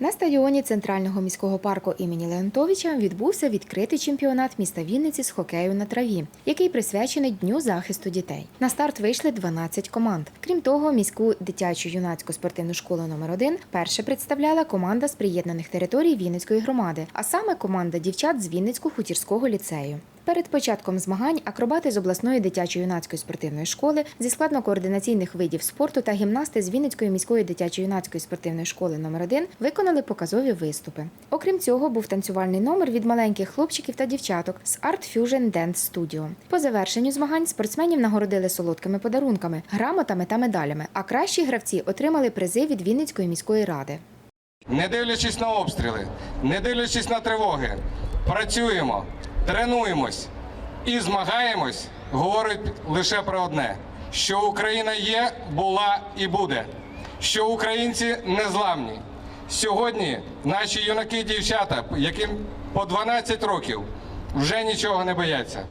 На стадіоні центрального міського парку імені Леонтовича відбувся відкритий чемпіонат міста Вінниці з хокею на траві, який присвячений Дню захисту дітей. На старт вийшли 12 команд. Крім того, міську дитячу юнацьку спортивну школу номер 1 перше представляла команда з приєднаних територій Вінницької громади, а саме команда дівчат з Вінницького хутірського ліцею. Перед початком змагань акробати з обласної дитячо-юнацької спортивної школи зі складно-координаційних видів спорту та гімнасти з Вінницької міської дитячо-юнацької спортивної школи номер 1 виконали показові виступи. Окрім цього, був танцювальний номер від маленьких хлопчиків та дівчаток з Art Fusion Dance Studio. По завершенню змагань спортсменів нагородили солодкими подарунками, грамотами та медалями. А кращі гравці отримали призи від Вінницької міської ради. Не дивлячись на обстріли, не дивлячись на тривоги, працюємо, тренуємось і змагаємось, говорить лише про одне: що Україна є, була і буде, що українці незламні. Сьогодні наші юнаки і дівчата, яким по 12 років, вже нічого не бояться.